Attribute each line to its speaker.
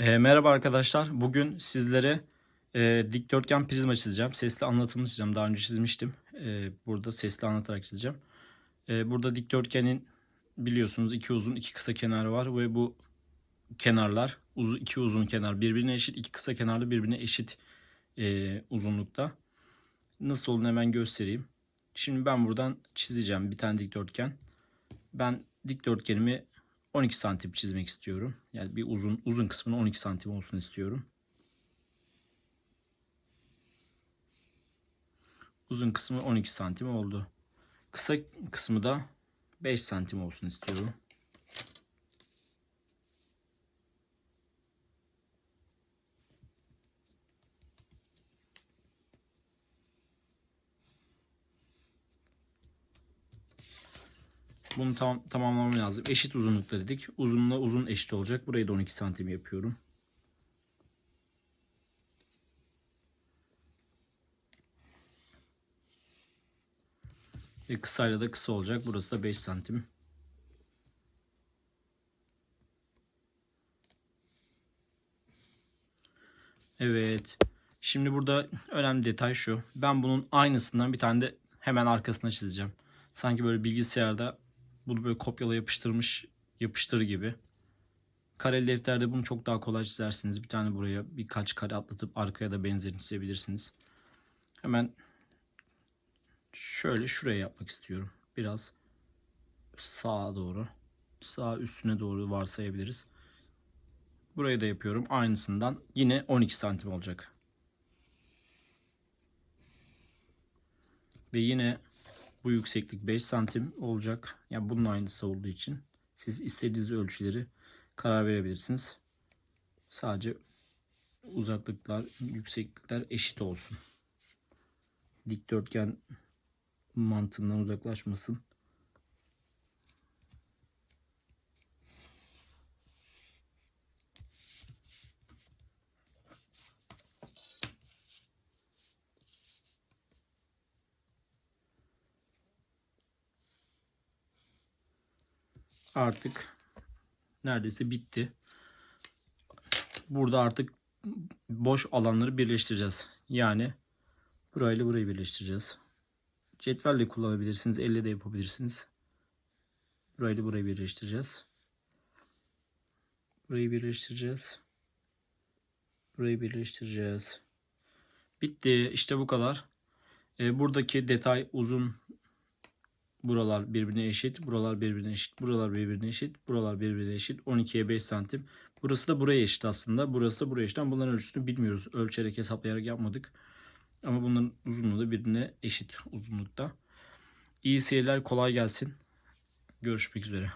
Speaker 1: E, merhaba arkadaşlar. Bugün sizlere e, dikdörtgen prizma çizeceğim. Sesli anlatımını çizeceğim. Daha önce çizmiştim. E, burada sesli anlatarak çizeceğim. E, burada dikdörtgenin biliyorsunuz iki uzun iki kısa kenarı var ve bu kenarlar uzun iki uzun kenar birbirine eşit iki kısa kenarlı birbirine eşit e, uzunlukta. Nasıl olduğunu hemen göstereyim. Şimdi ben buradan çizeceğim bir tane dikdörtgen. Ben dikdörtgenimi 12 santim çizmek istiyorum. Yani bir uzun uzun kısmının 12 santim olsun istiyorum. Uzun kısmı 12 santim oldu. Kısa kısmı da 5 santim olsun istiyorum. Bunu tam, tamamlamam lazım. Eşit uzunlukta dedik. Uzunla uzun eşit olacak. Burayı da 12 santim yapıyorum. Ve kısayla da kısa olacak. Burası da 5 santim. Evet. Şimdi burada önemli detay şu. Ben bunun aynısından bir tane de hemen arkasına çizeceğim. Sanki böyle bilgisayarda bunu böyle kopyala yapıştırmış yapıştır gibi. Kareli defterde bunu çok daha kolay çizersiniz. Bir tane buraya birkaç kare atlatıp arkaya da benzerini çizebilirsiniz. Hemen şöyle şuraya yapmak istiyorum. Biraz sağa doğru. Sağ üstüne doğru varsayabiliriz. Burayı da yapıyorum. Aynısından yine 12 santim olacak. Ve yine bu yükseklik 5 santim olacak. Yani bunun aynısı olduğu için siz istediğiniz ölçüleri karar verebilirsiniz. Sadece uzaklıklar, yükseklikler eşit olsun. Dikdörtgen mantığından uzaklaşmasın. Artık neredeyse bitti. Burada artık boş alanları birleştireceğiz. Yani burayla burayı birleştireceğiz. Cetvelle kullanabilirsiniz. Elle de yapabilirsiniz. Burayla burayı birleştireceğiz. Burayı birleştireceğiz. Burayı birleştireceğiz. Bitti. İşte bu kadar. E, buradaki detay uzun Buralar birbirine eşit. Buralar birbirine eşit. Buralar birbirine eşit. Buralar birbirine eşit. 12'ye 5 santim. Burası da buraya eşit aslında. Burası da buraya eşit. Ama bunların ölçüsünü bilmiyoruz. Ölçerek hesaplayarak yapmadık. Ama bunların uzunluğu da birbirine eşit uzunlukta. İyi seyirler. Kolay gelsin. Görüşmek üzere.